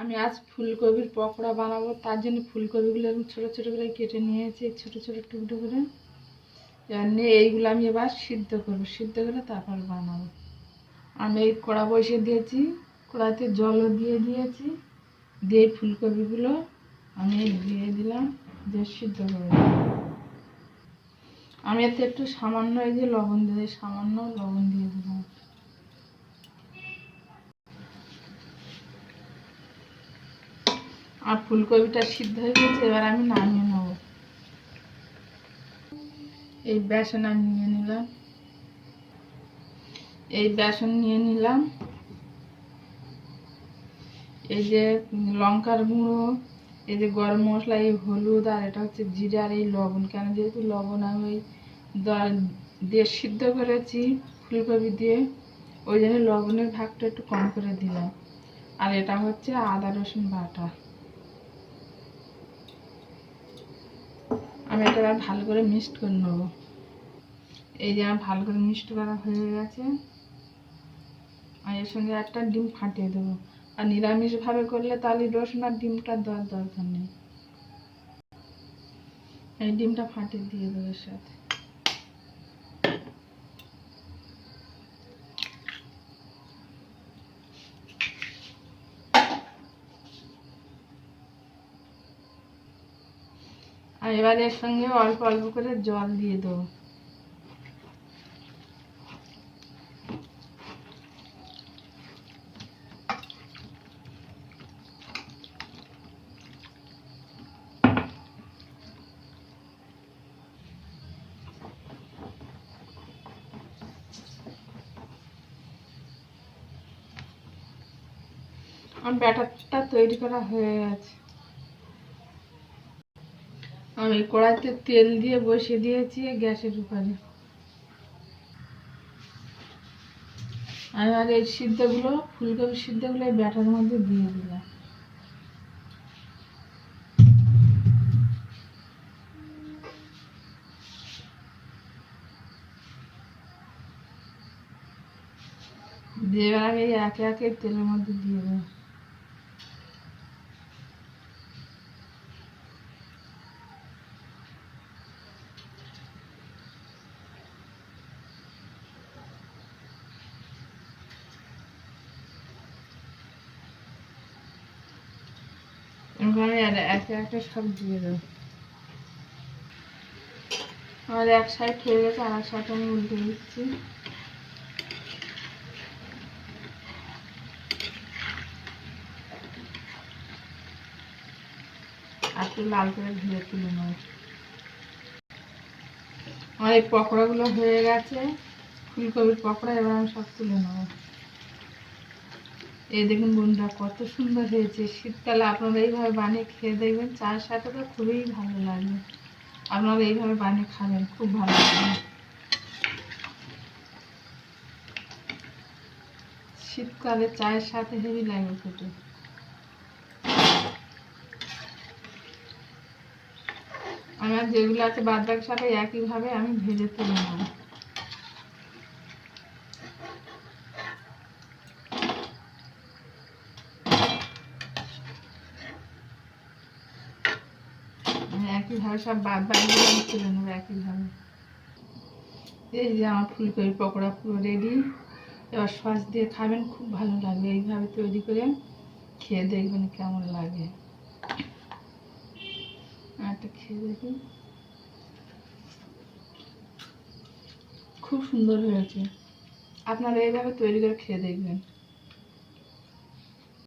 আমি আজ ফুলকপির পকোড়া বানাবো, তার জন্য ফুলকপিগুলো এরকম ছোটো ছোটো করে কেটে নিয়েছি, ছোটো ছোটো টুকরো করে। নিয়ে এইগুলো আমি এবার সিদ্ধ করব, সিদ্ধ করে তারপর বানাবো। আমি এই কড়া বসিয়ে দিয়েছি, কড়াতে জলও দিয়ে দিয়েছি, দিয়ে ফুলকপিগুলো আমি দিয়ে দিলাম, দিয়ে সিদ্ধ করে আমি এতে একটু সামান্য এই যে লবণ দিয়ে, সামান্য লবণ দিয়ে দিলাম। আর ফুলকপিটা সিদ্ধ হয়ে গেছে, এবার আমি নামিয়ে নেব। এই বেসন আমি নিয়ে নিলাম। এই বেসন নিয়ে নিলাম। এই যে লঙ্কার গুঁড়ো, এই যে গরম মশলা, এই হলুদ, আর এটা হচ্ছে জিরা আর এই লবণ। কেন যেহেতু লবণ আমি ওই দিয়ে সিদ্ধ করেছি ফুলকপি দিয়ে, ওই জন্য লবণের ভাগটা একটু কম করে দিলাম। আর এটা হচ্ছে আদা রসুন বাটা। আমি এটা ভালো করে মিক্সড করে নেব। এই যে আমার ভালো করে মিক্সড করা হয়ে গেছে। আর এর সঙ্গে একটা ডিম ফাটিয়ে দেবো। আর নিরামিষভাবে করলে তাহলে রসুন আর ডিমটা দেওয়ার দরকার নেই। এই ডিমটা ফাটিয়ে দিয়ে দেবো সাথে। আর এবার এর সঙ্গে অল্প অল্প করে জল দিয়ে দেবো। আমার ব্যাটারটা তৈরি করা হয়ে গেছে। আমি কড়াইতে তেল দিয়ে বসিয়ে দিয়েছি গ্যাসের উপরে। আমি আর এই সিদ্ধগুলো, ফুলকপি সিদ্ধগুলো ব্যাটার মধ্যে দিয়ে দিলাম। দিয়ে আমি একে একে তেলের মধ্যে দিয়ে দেবো আমি আর একে একে সব দিয়ে দেবো। আমার এক সাইড গেছে, আর এক সাইড আমি উল্টে দিচ্ছি। একটু লাল করে ভেজে তুলে নেব। আমার এই পকোড়াগুলো হয়ে গেছে, ফুলকপির পকোড়া, এবার আমি সব তুলে নেব। এই দেখুন বন্ধুরা, কত সুন্দর হয়েছে। শীতকালে আপনারা এইভাবে বানিয়ে খেয়ে দেখবেন, চায়ের সাথে তো খুবই ভালো লাগবে আপনারা এইভাবে বানিয়ে খাবেন, খুব ভালো লাগবে শীতকালে চায়ের সাথে হেভি লাগবে খেতে। আমার যেগুলো আছে বাদ বাকি সাথে একইভাবে আমি ভেজে তুলে নেব আমি একইভাবে সব বাদ বাকিগুলো আমি তুলে নেব একইভাবে। এই যে আমার ফুলকপি পকোড়া পুরো রেডি এবার সস দিয়ে খাবেন, খুব ভালো লাগবে। এইভাবে তৈরি করে খেয়ে দেখবেন কেমন লাগে। একটা খেয়ে দেখি। খুব সুন্দর হয়েছে। আপনারা এইভাবে তৈরি করে খেয়ে দেখবেন।